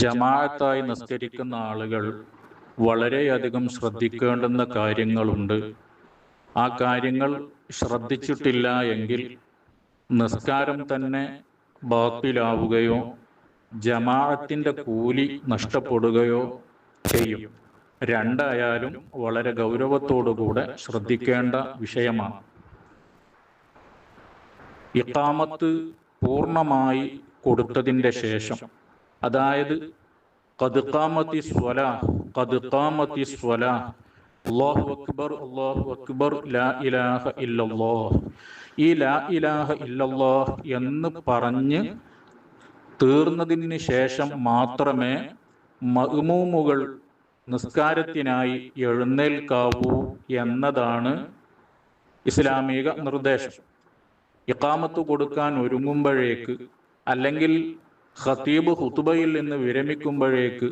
ജമാഅത്തായി നിസ്കരിക്കുന്ന ആളുകൾ വളരെയധികം ശ്രദ്ധിക്കേണ്ടുന്ന കാര്യങ്ങളുണ്ട്. ആ കാര്യങ്ങൾ ശ്രദ്ധിച്ചിട്ടില്ല എങ്കിൽ നിസ്കാരം തന്നെ ബാത്തിലാവുകയോ ജമാഅത്തിന്റെ കൂലി നഷ്ടപ്പെടുകയോ ചെയ്യും. രണ്ടായാലും വളരെ ഗൗരവത്തോടുകൂടെ ശ്രദ്ധിക്കേണ്ട വിഷയമാണ്. ഇക്കാമത്ത് പൂർണമായി കൊടുത്തതിന്റെ ശേഷം അതായത് കതുക്കാമത്തി സ്വല കതുക്കാമത്തി സ്വല അള്ളാഹു അക്ബർ അള്ളാഹു അക്ബർ ലാ ഇലാഹ ഇല്ലല്ലാഹ് ഈ ലാ ഇലാഹ ഇല്ലല്ലാഹ് എന്ന് പറഞ്ഞ് തീർന്നതിന് ശേഷം മാത്രമേ മഹ്മൂമുകൾ നിസ്കാരത്തിനായി എഴുന്നേൽക്കാവൂ എന്നതാണ് ഇസ്ലാമിക നിർദ്ദേശം. ഇക്കാമത്ത് കൊടുക്കാൻ ഒരുങ്ങുമ്പോഴേക്ക് അല്ലെങ്കിൽ ഖത്തീബ് ഹുത്തുബയിൽ നിന്ന് വിരമിക്കുമ്പോഴേക്ക്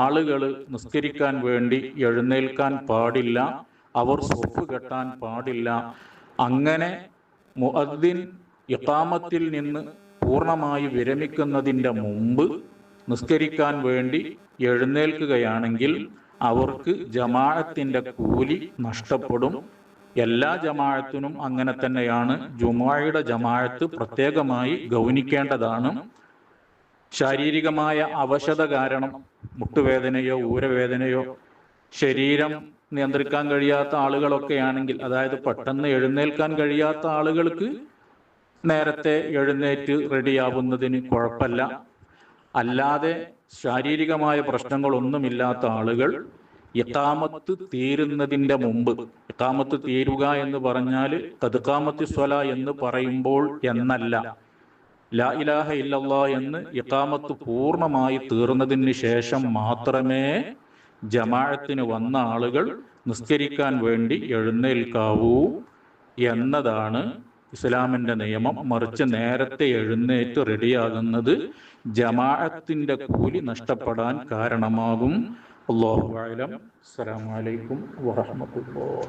ആളുകൾ നിസ്കരിക്കാൻ വേണ്ടി എഴുന്നേൽക്കാൻ പാടില്ല അവർ സൊഫ് കെട്ടാൻ പാടില്ല. അങ്ങനെ മുഅദ്ദിൻ ഇഖാമത്തിൽ നിന്ന് പൂർണമായി വിരമിക്കുന്നതിന്റെ മുമ്പ് നിസ്കരിക്കാൻ വേണ്ടി എഴുന്നേൽക്കുകയാണെങ്കിൽ അവർക്ക് ജമാഅത്തിന്റെ കൂലി നഷ്ടപ്പെടും. എല്ലാ ജമാഅത്തിനും അങ്ങനെ തന്നെയാണ്. ജുമായുടെ ജമാഅത്ത് പ്രത്യേകമായി ഗൗനിക്കേണ്ടതാണ്. ശാരീരികമായ അവശത കാരണം മുട്ടുവേദനയോ ഊരവേദനയോ ശരീരം നിയന്ത്രിക്കാൻ കഴിയാത്ത ആളുകളൊക്കെ ആണെങ്കിൽ അതായത് പെട്ടെന്ന് എഴുന്നേൽക്കാൻ കഴിയാത്ത ആളുകൾക്ക് നേരത്തെ എഴുന്നേറ്റ് റെഡിയാവുന്നതിന് കുഴപ്പമില്ല. അല്ലാതെ ശാരീരികമായ പ്രശ്നങ്ങളൊന്നുമില്ലാത്ത ആളുകൾ യഥാമത്ത് തീരുന്നതിന്റെ മുമ്പ് യഥാമത്ത് തീരുക എന്ന് പറഞ്ഞാൽ കതുക്കാമത്ത് സ്വല എന്ന് പറയുമ്പോൾ എന്നല്ല. ലാ ഇലാഹ ഇല്ലല്ലാ എന്ന് ഇക്കാമത്ത് പൂർണമായി തീർന്നതിന് ശേഷം മാത്രമേ ജമാഅത്തിന് വന്ന ആളുകൾ നിസ്കരിക്കാൻ വേണ്ടി എഴുന്നേൽക്കാവൂ എന്നതാണ് ഇസ്ലാമിന്റെ നിയമം. മറിച്ച് നേരത്തെ എഴുന്നേറ്റ് റെഡിയാകുന്നത് ജമാഅത്തിന്റെ കൂലി നഷ്ടപ്പെടാൻ കാരണമാകും. അള്ളാഹു അലം. അസ്സലാമു അലൈക്കും വറഹ്മത്തുള്ളാഹി.